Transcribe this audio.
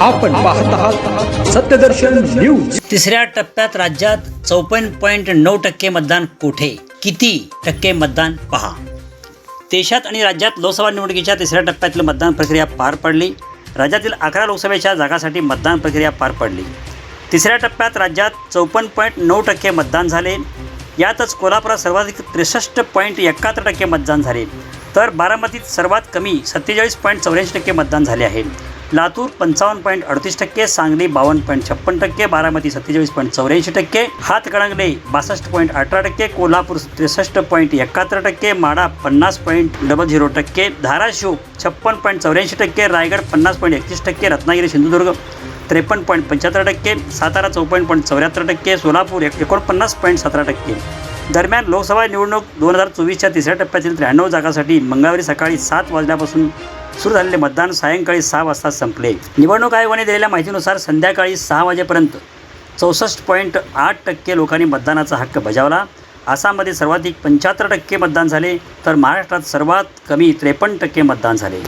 आपण पाहत आहात सत्यदर्शन न्यूज. तिसऱ्या टप्प्यात राज्यात चौपन्न पॉईंट नऊ टक्के मतदान कुठे? किती टक्के मतदान पहा. देशात आणि राज्यात लोकसभा निवडणुकीच्या तिसऱ्या टप्प्यातील मतदान प्रक्रिया पार पडली. राज्यातील अकरा लोकसभेच्या जागासाठी मतदान प्रक्रिया पार पडली. तिसऱ्या टप्प्यात राज्यात चौपन्न पॉईंट नऊ टक्के मतदान झाले. यातच कोल्हापुरात सर्वाधिक त्रेसष्ट पॉईंट एकाहत्तर टक्के मतदान झाले. तर बारामतीत सर्वात कमी सत्तेचाळीस पॉईंट चौऱ्याऐंशी टक्के मतदान झाले आहे. लातूर पंचावन्न पॉईंट अडतीस टक्के सांगली बावन्न पॉईंट छप्पन टक्के बारामती सत्तेचाळीस पॉईंट चौऱ्याऐंशी टक्के हातकणंगले बासष्ट पॉईंट अठरा टक्के कोल्हापूर त्रेसष्ट पॉईंट एकाहत्तर टक्के माडा पन्नास पॉईंट डबल झिरो टक्के धाराशिव छप्पन पॉईंट चौऱ्याऐंशी टक्के रायगड पन्नास पॉईंट एकतीस टक्के रत्नागिरी सिंधुदुर्ग त्रेपन्न पॉईंट पंच्याहत्तर टक्के सातारा चौपन्न पॉईंट चौऱ्याहत्तर टक्के सोलापूर एक एकोणपन्नास पॉईंट सतरा टक्के. दरम्यान लोकसभा निवडणूक दोन हजार चोवीसच्या तिसऱ्या टप्प्यातील त्र्याण्णव जागासाठी मंगळवारी सकाळी सात वाजल्यापासून सुरू झालेले मतदान सायंकाळी सहा वाजता संपले. निवडणूक आयोगाने दिलेल्या माहितीनुसार संध्याकाळी सहा वाजेपर्यंत चौसष्ट पॉईंट आठ टक्के लोकांनी मतदानाचा हक्क बजावला. आसाममध्ये सर्वाधिक पंच्याहत्तर टक्के मतदान झाले तर महाराष्ट्रात सर्वात कमी त्रेपन्न टक्के मतदान झाले.